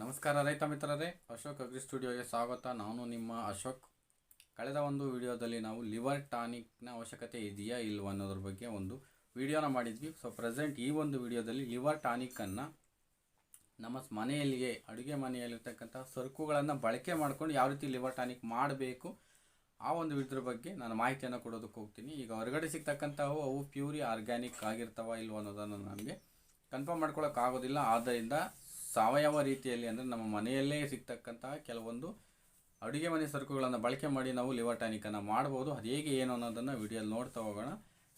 ನಮಸ್ಕಾರ ರೈತ ಮಿತ್ರರೇ, ಅಶೋಕ್ ಅಗ್ರಿ ಸ್ಟುಡಿಯೋಗೆ ಸ್ವಾಗತ. ನಾನು ನಿಮ್ಮ ಅಶೋಕ್. ಕಳೆದ ಒಂದು ವಿಡಿಯೋದಲ್ಲಿ ನಾವು ಲಿವರ್ ಟಾನಿಕ್ನ ಅವಶ್ಯಕತೆ ಇದೆಯಾ ಇಲ್ವ ಅನ್ನೋದ್ರ ಬಗ್ಗೆ ಒಂದು ವಿಡಿಯೋನ ಮಾಡಿದ್ವಿ. ಸೊ ಪ್ರೆಸೆಂಟ್ ಈ ಒಂದು ವಿಡಿಯೋದಲ್ಲಿ ಲಿವರ್ ಟಾನಿಕ್ಕನ್ನು ನಮ್ಮ ಮನೆಯಲ್ಲಿಯೇ, ಅಡುಗೆ ಮನೆಯಲ್ಲಿರ್ತಕ್ಕಂಥ ಸರಕುಗಳನ್ನು ಬಳಕೆ ಮಾಡ್ಕೊಂಡು ಯಾವ ರೀತಿ ಲಿವರ್ ಟಾನಿಕ್ ಮಾಡಬೇಕು, ಆ ಒಂದು ಇದ್ರ ಬಗ್ಗೆ ನಾನು ಮಾಹಿತಿಯನ್ನು ಕೊಡೋದಕ್ಕೆ ಹೋಗ್ತೀನಿ. ಈಗ ಹೊರಗಡೆ ಸಿಗ್ತಕ್ಕಂಥವು ಅವು ಪ್ಯೂರಿ ಆರ್ಗ್ಯಾನಿಕ್ ಆಗಿರ್ತಾವ ಇಲ್ವ ಅನ್ನೋದನ್ನು ನಮಗೆ ಕನ್ಫರ್ಮ್ ಮಾಡ್ಕೊಳ್ಳೋಕ್ಕಾಗೋದಿಲ್ಲ ಆದ್ದರಿಂದ ಸಾವಯವ ರೀತಿಯಲ್ಲಿ ಅಂದರೆ ನಮ್ಮ ಮನೆಯಲ್ಲೇ ಸಿಗ್ತಕ್ಕಂತಹ ಕೆಲವೊಂದು ಅಡುಗೆ ಮನೆ ಸರಕುಗಳನ್ನು ಬಳಕೆ ಮಾಡಿ ನಾವು ಲಿವರ್ ಟಾನಿಕನ್ನು ಮಾಡ್ಬೋದು. ಅದು ಹೇಗೆ, ಏನು ಅನ್ನೋದನ್ನು ವಿಡಿಯೋಲಿ ನೋಡ್ತಾ ಹೋಗೋಣ.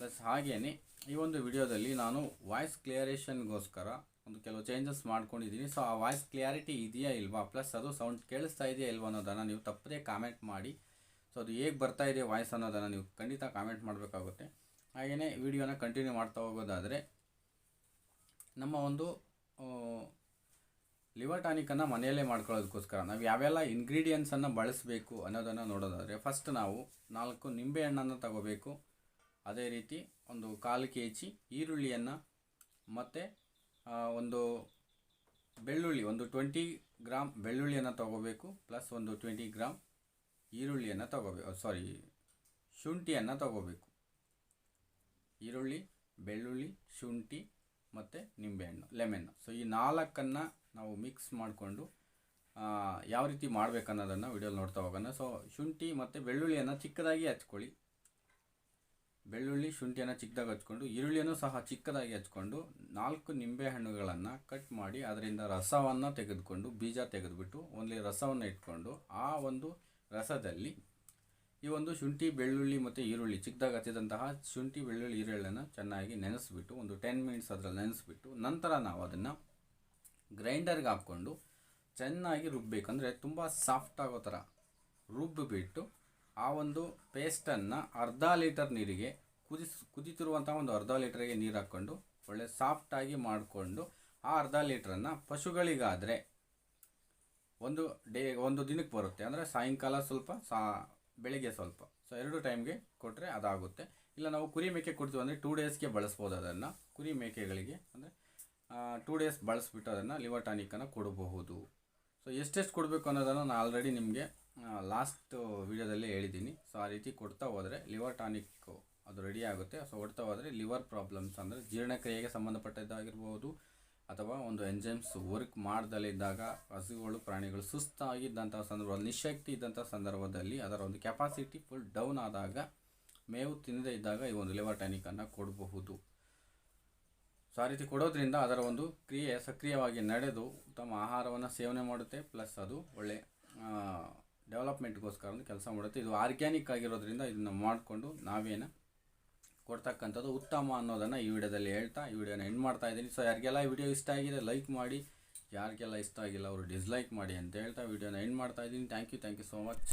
ಪ್ಲಸ್ ಹಾಗೆಯೇ ಈ ಒಂದು ವಿಡಿಯೋದಲ್ಲಿ ನಾನು ವಾಯ್ಸ್ ಕ್ಲಿಯರೇಷನ್ಗೋಸ್ಕರ ಒಂದು ಕೆಲವು ಚೇಂಜಸ್ ಮಾಡ್ಕೊಂಡಿದ್ದೀನಿ. ಸೊ, ಆ ವಾಯ್ಸ್ ಕ್ಲಿಯಾರಿಟಿ ಇದೆಯಾ ಇಲ್ವಾ? ಪ್ಲಸ್ ಅದು ಸೌಂಡ್ ಕೇಳಿಸ್ತಾ ಇದೆಯಾ ಇಲ್ವಾ ಅನ್ನೋದನ್ನು ನೀವು ತಪ್ಪದೇ ಕಾಮೆಂಟ್ ಮಾಡಿ. ಸೊ, ಅದು ಹೇಗೆ ಬರ್ತಾ ಇದೆ ವಾಯ್ಸ್ ಅನ್ನೋದನ್ನು ನೀವು ಖಂಡಿತ ಕಾಮೆಂಟ್ ಮಾಡಬೇಕಾಗುತ್ತೆ. ಹಾಗೆಯೇ ವಿಡಿಯೋನ ಕಂಟಿನ್ಯೂ ಮಾಡ್ತಾ ಹೋಗೋದಾದರೆ ನಮ್ಮ ಒಂದು ಲಿವರ್ ಟಾನಿಕನ್ನು ಮನೆಯಲ್ಲೇ ಮಾಡ್ಕೊಳ್ಳೋದಕ್ಕೋಸ್ಕರ ನಾವು ಯಾವೆಲ್ಲ ಇಂಗ್ರೀಡಿಯೆಂಟ್ಸನ್ನು ಬಳಸಬೇಕು ಅನ್ನೋದನ್ನು ನೋಡೋದಾದರೆ ಫಸ್ಟ್ ನಾವು ನಾಲ್ಕು ನಿಂಬೆ ಹಣ್ಣನ್ನು ತಗೋಬೇಕು. ಅದೇ ರೀತಿ ಒಂದು ಕಾಲು ಕೆ ಜಿ ಈರುಳ್ಳಿಯನ್ನು ಮತ್ತು ಒಂದು ಬೆಳ್ಳುಳ್ಳಿ, ಒಂದು ಟ್ವೆಂಟಿ ಗ್ರಾಮ್ ಬೆಳ್ಳುಳ್ಳಿಯನ್ನು ತಗೋಬೇಕು ಪ್ಲಸ್ ಒಂದು ಟ್ವೆಂಟಿ ಗ್ರಾಮ್ ಈರುಳ್ಳಿಯನ್ನು ತಗೋಬೇಕು ಸಾರಿ ಶುಂಠಿಯನ್ನು ತಗೋಬೇಕು. ಈರುಳ್ಳಿ, ಬೆಳ್ಳುಳ್ಳಿ, ಶುಂಠಿ ಮತ್ತು ನಿಂಬೆಹಣ್ಣು ಲೆಮೆನ್ನು ಸೊ ಈ ನಾಲ್ಕನ್ನು ನಾವು ಮಿಕ್ಸ್ ಮಾಡಿಕೊಂಡು ಯಾವ ರೀತಿ ಮಾಡಬೇಕನ್ನೋದನ್ನು ವಿಡಿಯೋಲಿ ನೋಡ್ತಾ ಹೋಗೋಣ. ಸೊ ಶುಂಠಿ ಮತ್ತು ಬೆಳ್ಳುಳ್ಳಿಯನ್ನು ಚಿಕ್ಕದಾಗಿ ಹಚ್ಕೊಳ್ಳಿ. ಬೆಳ್ಳುಳ್ಳಿ, ಶುಂಠಿಯನ್ನು ಚಿಕ್ಕದಾಗಿ ಹಚ್ಕೊಂಡು, ಈರುಳ್ಳಿಯನ್ನು ಸಹ ಚಿಕ್ಕದಾಗಿ ಹಚ್ಕೊಂಡು, ನಾಲ್ಕು ನಿಂಬೆ ಹಣ್ಣುಗಳನ್ನು ಕಟ್ ಮಾಡಿ, ಅದರಿಂದ ರಸವನ್ನು ತೆಗೆದುಕೊಂಡು, ಬೀಜ ತೆಗೆದುಬಿಟ್ಟು ಓನ್ಲಿ ರಸವನ್ನು ಇಟ್ಕೊಂಡು, ಆ ಒಂದು ರಸದಲ್ಲಿ ಈ ಒಂದು ಶುಂಠಿ, ಬೆಳ್ಳುಳ್ಳಿ ಮತ್ತು ಈರುಳ್ಳಿ ಚಿಕ್ಕದಾಗಿ ಹಚ್ಚಿದಂತಹ ಶುಂಠಿ, ಬೆಳ್ಳುಳ್ಳಿ, ಈರುಳ್ಳಿಯನ್ನು ಚೆನ್ನಾಗಿ ನೆನೆಸ್ಬಿಟ್ಟು, ಒಂದು ಟೆನ್ ಮಿನಿಟ್ಸ್ ಅದರಲ್ಲಿ ನೆನೆಸ್ಬಿಟ್ಟು, ನಂತರ ನಾವು ಅದನ್ನು ಗ್ರೈಂಡರ್ಗೆ ಹಾಕ್ಕೊಂಡು ಚೆನ್ನಾಗಿ ರುಬ್ಬಬೇಕು ಅಂದರೆ ತುಂಬ ಸಾಫ್ಟ್ ಆಗೋ ಥರ ರುಬ್ಬಿಬಿಟ್ಟು ಆ ಒಂದು ಪೇಸ್ಟನ್ನು ಅರ್ಧ ಲೀಟರ್ ನೀರಿಗೆ ಕುದಿಸ್, ಕುದಿತಿರುವಂಥ ಒಂದು ಅರ್ಧ ಲೀಟ್ರಿಗೆ ನೀರು ಹಾಕ್ಕೊಂಡು ಒಳ್ಳೆ ಸಾಫ್ಟಾಗಿ ಮಾಡಿಕೊಂಡು ಆ ಅರ್ಧ ಲೀಟ್ರನ್ನು ಪಶುಗಳಿಗಾದರೆ ಒಂದು ಡೇ, ಒಂದು ದಿನಕ್ಕೆ ಬರುತ್ತೆ. ಅಂದರೆ ಸಾಯಂಕಾಲ ಸ್ವಲ್ಪ, ಸಾ, ಬೆಳಿಗ್ಗೆ ಸ್ವಲ್ಪ. ಸೊ ಎರಡು ಟೈಮ್ಗೆ ಕೊಟ್ಟರೆ ಅದಾಗುತ್ತೆ. ಇಲ್ಲ, ನಾವು ಕುರಿ ಮೇಕೆ ಕೊಡ್ತೀವಿ ಅಂದರೆ ಟೂ ಡೇಸ್ಗೆ ಬಳಸ್ಬೋದು ಅದನ್ನು. ಕುರಿ ಮೇಕೆಗಳಿಗೆ, ಅಂದರೆ ಟೂ ಡೇಸ್ ಬಳಸ್ಬಿಟ್ಟು ಅದನ್ನು ಲಿವರ್ ಟಾನಿಕನ್ನು ಕೊಡಬಹುದು. ಸೊ ಎಷ್ಟೆಷ್ಟು ಕೊಡಬೇಕು ಅನ್ನೋದನ್ನು ನಾನು ಆಲ್ರೆಡಿ ನಿಮಗೆ ಲಾಸ್ಟ್ ವೀಡಿಯೋದಲ್ಲೇ ಹೇಳಿದ್ದೀನಿ ಸೊ ಆ ರೀತಿ ಕೊಡ್ತಾ ಹೋದರೆ ಲಿವರ್ ಟಾನಿಕ್ ಅದು ರೆಡಿ ಆಗುತ್ತೆ. ಸೊ ಕೊಡ್ತಾ ಹೋದರೆ ಲಿವರ್ ಪ್ರಾಬ್ಲಮ್ಸ್ ಅಂದರೆ ಜೀರ್ಣಕ್ರಿಯೆಗೆ ಸಂಬಂಧಪಟ್ಟದ್ದಾಗಿರ್ಬೋದು, ಅಥವಾ ಒಂದು ಎಂಜೈಮ್ಸ್ ವರ್ಕ್ ಮಾಡ್ದಲೇ ಇದ್ದಾಗ ಹಸುಗಳು, ಪ್ರಾಣಿಗಳು ಸುಸ್ತಾಗಿದ್ದಂಥ ಸಂದರ್ಭದಲ್ಲಿ ನಿಶಕ್ತಿ ಇದ್ದಂಥ ಸಂದರ್ಭದಲ್ಲಿ ಅದರ ಒಂದು ಕೆಪಾಸಿಟಿ ಫುಲ್ ಡೌನ್ ಆದಾಗ ಮೇವು ತಿನ್ನದೇ ಇದ್ದಾಗ ಈ ಒಂದು ಲಿವರ್ ಟಾನಿಕನ್ನು ಕೊಡಬಹುದು. ಸೊ ಆ ರೀತಿ ಕೊಡೋದ್ರಿಂದ ಅದರ ಒಂದು ಕ್ರಿಯೆ ಸಕ್ರಿಯವಾಗಿ ನಡೆದು ಉತ್ತಮ ಆಹಾರವನ್ನು ಸೇವನೆ ಮಾಡುತ್ತೆ ಪ್ಲಸ್ ಅದು ಒಳ್ಳೆ ಡೆವಲಪ್ಮೆಂಟ್ಗೋಸ್ಕರ ಒಂದು ಕೆಲಸ ಮಾಡುತ್ತೆ. ಇದು ಆರ್ಗ್ಯಾನಿಕ್ ಆಗಿರೋದ್ರಿಂದ ಇದನ್ನು ಮಾಡಿಕೊಂಡು ನಾವೇನು ಕೊಡ್ತಕ್ಕಂಥದ್ದು ಉತ್ತಮ ಅನ್ನೋದನ್ನು ಈ ವಿಡಿಯೋದಲ್ಲಿ ಹೇಳ್ತಾ, ಈ ವಿಡಿಯೋನ ಎಂಡ್ ಮಾಡ್ತಾ ಇದ್ದೀನಿ. ಸೊ ಯಾರಿಗೆಲ್ಲ ಈ ವಿಡಿಯೋ ಇಷ್ಟ ಆಗಿದೆ ಲೈಕ್ ಮಾಡಿ. ಯಾರಿಗೆಲ್ಲ ಇಷ್ಟ ಆಗಿಲ್ಲ, ಅವರು ಡಿಸ್ಲೈಕ್ ಮಾಡಿ ಅಂತ ಹೇಳ್ತಾ ವಿಡಿಯೋನ ಎಂಡ್ ಮಾಡ್ತಾ ಇದ್ದೀನಿ. Thank you thank you so much